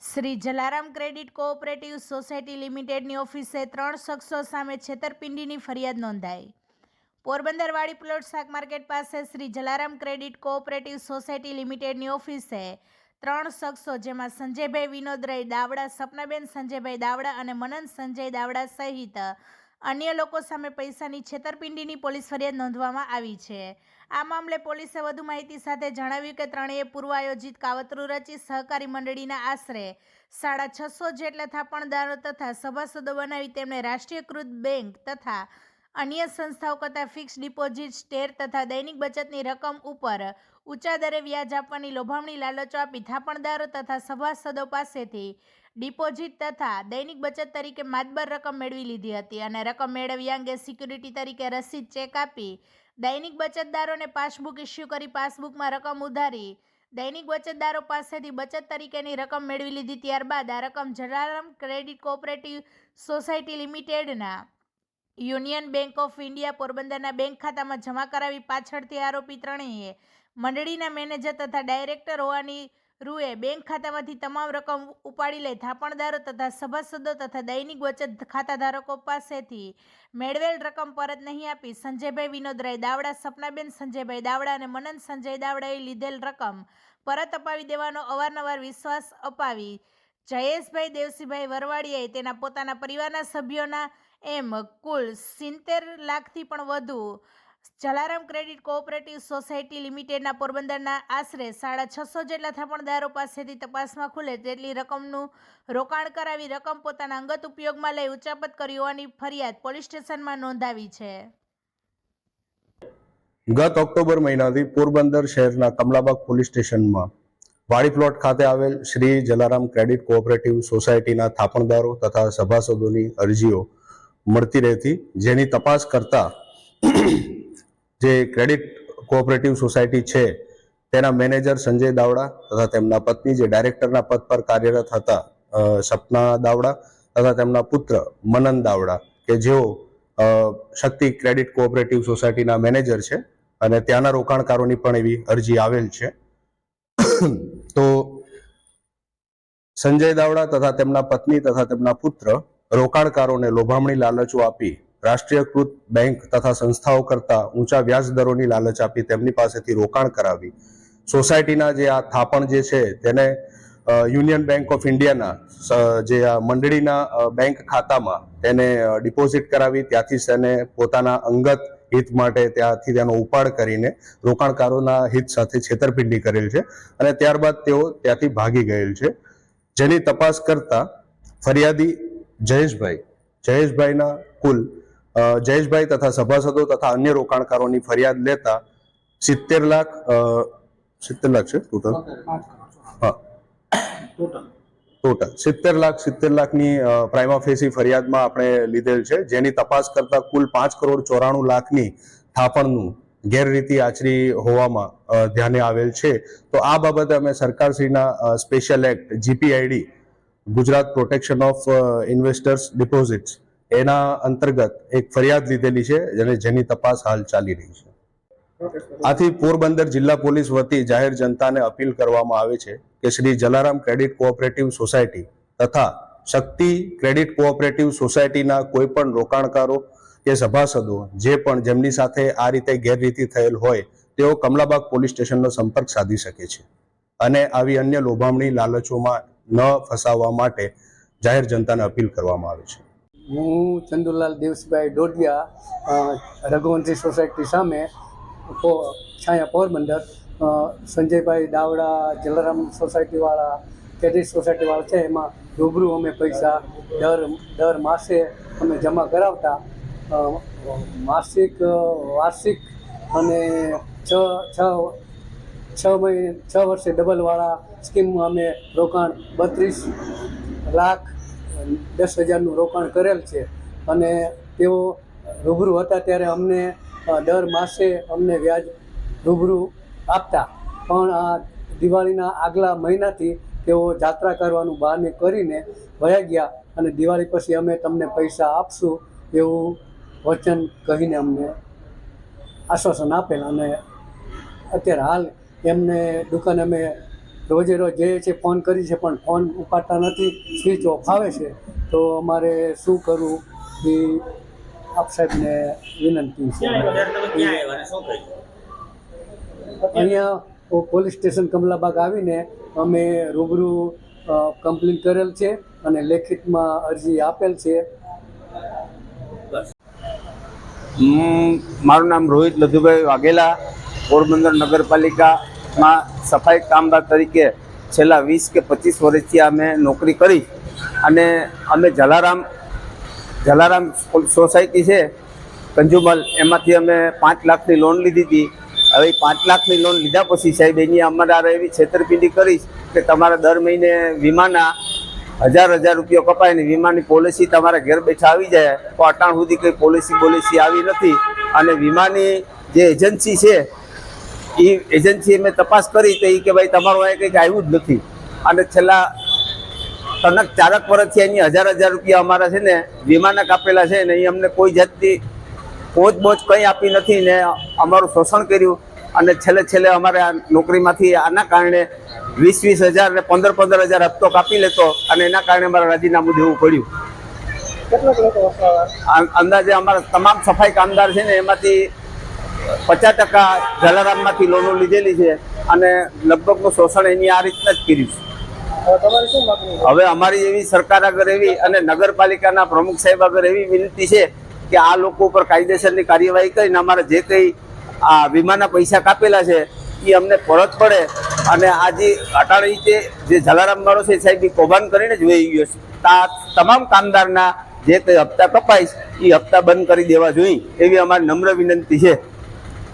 Shri Jalaram credit cooperative society લિમિટેડની ઓફિસે ત્રણ શખ્સો સામે છેતરપિંડીની ફરિયાદ નોંધાઈ. પોરબંદરવાળી પ્લોટ શાક માર્કેટ પાસે Shri Jalaram credit cooperative society લિમિટેડની ઓફિસે ત્રણ શખ્સો, જેમાં સંજયભાઈ વિનોદરાય દાવડા, સપનાબેન સંજયભાઈ દાવડા અને મનન સંજય દાવડા સહિત અન્ય લોકો સામે પૈસાની છેતરપિંડીની પોલીસ ફરિયાદ નોંધવામાં આવી છે. આ મામલે પોલીસે વધુ માહિતી સાથે જણાવ્યું કે ત્રણેય પૂર્વ આયોજિત કાવતરું રચી સહકારી મંડળીના આશરે સાડા છસો જેટલા થાપણદારો તથા સભાસદો બનાવી તેમને રાષ્ટ્રીયકૃત બેંક તથા અન્ય સંસ્થાઓ કરતાં ફિક્સ ડિપોઝિટ સ્ટેર તથા દૈનિક બચતની રકમ ઉપર ઊંચા દરે વ્યાજ આપવાની લોભામણી લાલચો આપી થાપણદારો તથા સભાસદો પાસેથી ડિપોઝિટ તથા દૈનિક બચત તરીકે માતબર રકમ મેળવી લીધી હતી અને રકમ મેળવ્યા અંગે સિક્યુરિટી તરીકે રસીદ ચેક આપી દૈનિક બચતદારોને પાસબુક ઇસ્યુ કરી પાસબુકમાં રકમ ઉધારી દૈનિક બચતદારો પાસેથી બચત તરીકેની રકમ મેળવી લીધી ત્યારબાદ આ રકમ જલારામ ક્રેડિટ કોઓપરેટિવ સોસાયટી લિમિટેડના યુનિયન બેંક ઓફ ઇન્ડિયા પોરબંદરના બેંક ખાતામાં જમા કરાવી પાછળથી આરોપી ત્રણેય મંડળીના મેનેજર તથા ડાયરેક્ટર હોવાની રૂએ બેંક ખાતામાંથી તમામ રકમ ઉપાડી લઈ થાપણદારો તથા સભાસદો તથા દૈનિક બચત ખાતાધારકો પાસેથી મેળવેલ રકમ પરત નહીં આપી સંજયભાઈ વિનોદરાય દાવડા, સપનાબેન સંજયભાઈ દાવડા અને મનન સંજય દાવડાએ લીધેલ રકમ પરત અપાવી દેવાનો અવારનવાર વિશ્વાસ અપાવી. જયેશભાઈ દેવસીભાઈ વરવાડિયાએ તેના પોતાના પરિવારના સભ્યોના એમ કુલ સિત્તેર લાખથી પણ વધુ જલારામ ક્રેડિટ કોઓપરેટિવ સોસાયટી લિમિટેડના પોરબંદરના આશરે સાડા છસો જેટલા થાપણદારો પાસેથી તપાસમાં ખુલે તેટલી રકમનું રોકાણ કરાવી રકમ પોતાના અંગત ઉપયોગમાં લઈ ઉચાપત કરી હોવાની ફરિયાદ પોલીસ સ્ટેશનમાં નોંધાવી છે. ગત ઓક્ટોબર મહિનાથી પોરબંદર શહેરના કમલાબાગ પોલીસ સ્ટેશનમાં વાડી પ્લોટ ખાતે આવેલ શ્રી જલારામ ક્રેડિટ કોઓપરેટિવ સોસાયટીના થાપણદારો તથા સભાસદોની અરજીઓ મળતી રહેતી, જેની તપાસ કરતા જે ક્રેડિટ કોઓપરેટિવ સોસાયટી છે, તેના મેનેજર સંજય દાવડા તથા તેમના પત્ની જે ડાયરેક્ટરના પદ પર કાર્યરત હતા સપના દાવડા તથા તેમના પુત્ર મનન દાવડા, કે જેઓ શક્તિ ક્રેડિટ કોઓપરેટિવ સોસાયટીના મેનેજર છે અને ત્યાંના રોકાણકારોની પણ એવી અરજી આવેલ છે. તો સંજય દાવડા તથા તેમના પત્ની તથા તેમના પુત્ર રોકાણકારોને લોભામણી લાલચો આપી રાષ્ટ્રીયકૃત બેંક તથા સંસ્થાઓ કરતા ઊંચા વ્યાજ દરોની લાલચ આપી તેમની પાસેથી રોકાણ કરાવી. સોસાયટીના જે આ થાપણ જે છે તેને યુનિયન બેંક ઓફ ઇન્ડિયાના જે આ મંડળીના બેંક ખાતામાં તેને ડિપોઝિટ કરાવી, ત્યાંથી તેને પોતાના અંગત હિત માટે ત્યાંથી તેનો ઉપાડ કરીને રોકાણકારોના હિત સાથે છેતરપિંડી કરેલ છે અને ત્યારબાદ તેઓ ત્યાંથી ભાગી ગયેલ છે. જેની તપાસ કરતા ફરિયાદી જયેશભાઈ, જયેશભાઈના કુલ જયેશભાઈ તથા સભાસદો તથા અન્ય રોકાણકારોની ફરિયાદ લેતા સિત્તેર લાખ સિત્તેર લાખ છે ટોટલ? હા. ટોટલ. સિત્તેર લાખ, સિત્તેર લાખની પ્રાઇમા ફેસી ફરિયાદમાં આપણે લીધેલ છે. જેની તપાસ કરતા કુલ પાંચ કરોડ ચોરાણું લાખની થાપણનું ગેરરીતિ આચરી હોવામાં ધ્યાને આવેલ છે. તો આ બાબતે અમે સરકારશ્રીના special act GPID Gujarat protection of investors deposits એના અંતર્ગત એક ફરિયાદ લીધેલી છે જેને જેની તપાસ હાલ ચાલી રહી છે. આથી પોરબંદર જિલ્લા પોલીસ વતી જાહેર જનતાને અપીલ કરવામાં આવે છે કે Shri Jalaram credit cooperative society તથા શક્તિ ક્રેડિટ કોઓપરેટિવ સોસાયટીના કોઈ પણ રોકાણકારો કે સભાસદો જે પણ જેમની સાથે આ રીતે ગેરરીતિ થયેલ હોય, તેઓ કમલાબાગ પોલીસ સ્ટેશનનો સંપર્ક સાધી શકે છે અને આવી અન્ય લોભામણી લાલચોમાં ન ફસાવવા માટે જાહેર જનતાને અપીલ કરવામાં આવે છે. હું ચંદુલાલ દેવસીભાઈ ડોડિયા રઘુવંશી સોસાયટી સામે છાયા પોરબંદર સંજયભાઈ દાવડા, જલારામ સોસાયટીવાળા ક્રેડિટ સોસાયટીવાળા છે, એમાં રૂબરૂ અમે પૈસા દર દર માસે અમે જમા કરાવતા. માસિક, વાર્ષિક અને છ છ છ મહિને છ વર્ષે ડબલવાળા સ્કીમમાં અમે રોકાણ બત્રીસ લાખ દસ હજારનું રોકાણ કરેલ છે. અને તેઓ રૂબરૂ હતા ત્યારે અમને દર માસે અમને વ્યાજ રૂબરૂ આપતા. પણ આ દિવાળીના આગલા મહિનાથી તેઓ જાત્રા કરવાનું બહાને કરીને વયા ગયા અને દિવાળી પછી અમે તમને પૈસા આપશું એવું વચન કહીને અમને આશ્વાસન આપેલ અને અત્યારે હાલ એમને દુકાને અમે રોજે રોજ જઈએ છીએ ફોન કરી છે, પણ ફોન ઉપાડતા નથી, સ્વિચ ઓફ આવે છે, તો અમારે શું કરવું? એ આપ સાહેબને વિનંતી છે. અહીંયા પોલીસ સ્ટેશન કમલાબાગ આવીને અમે રૂબરૂ કમ્પ્લેન કરેલ છે અને લેખિતમાં અરજી આપેલ છે. મારું નામ રોહિત લધુભાઈ વાઘેલા, પોરબંદર નગરપાલિકામાં સફાઈ કામદાર તરીકે છેલ્લા વીસ કે પચીસ વર્ષથી અમે નોકરી કરી અને અમે જલારામ જલારામ સોસાયટી છે, કંજુમલ, એમાંથી અમે પાંચ લાખની લોન લીધી હતી. હવે પાંચ લાખની લોન લીધા પછી સાહેબ એની અમારા એવી છેતરપિંડી કરીશ કે તમારે દર મહિને વીમાના હજાર હજાર રૂપિયા કપાય ને વીમાની પોલિસી તમારા ઘેર બેઠા આવી જાય, તો અટાણ સુધી કંઈ પોલિસી પોલિસી આવી નથી. અને વીમાની જે એજન્સી છે એ એજન્સીએ મેં તપાસ કરી તો એ કે ભાઈ તમારું અહીંયા કંઈક આવ્યું જ નથી. અને છેલ્લા તનક ચારક વર્ષથી એની હજાર હજાર રૂપિયા અમારા છે ને વીમાના કાપેલા છે ને એ અમને કોઈ જાતની પહોંચ બોચ કંઈ આપી નથી ને અમારું શોષણ કર્યું. અને છેલ્લે છેલ્લે અમારે આ નોકરીમાંથી આના કારણે વીસ વીસ હજાર ને પંદર પંદર હજાર હપ્તો કાપી લેતો અને એના કારણે અમારે રાજીનામું દેવું પડ્યું. અંદાજે અમારા તમામ સફાઈ કામદાર છે ને એમાંથી પચાસ ટકા જલારામમાંથી લોનો લીધેલી છે અને લગભગનું શોષણ એની આ રીતના જ કર્યું છે. હવે અમારી એવી સરકાર આગળ એવી અને નગરપાલિકાના પ્રમુખ સાહેબ આગળ એવી વિનંતી છે કે આ લોકો ઉપર કાયદેસરની કાર્યવાહી કરીને અમારા જે કંઈ આ વીમાના પૈસા કાપેલા છે એ અમને પરત પડે અને આ જે અટાણી છે જે જલારામ વાળો છે સાહેબ એ કૌભાંડ કરીને જ વહી ગયો છે. તમામ કામદારના જે કંઈ હપ્તા કપાઈશ એ હપ્તા બંધ કરી દેવા જોઈએ એવી અમારી નમ્ર વિનંતી છે.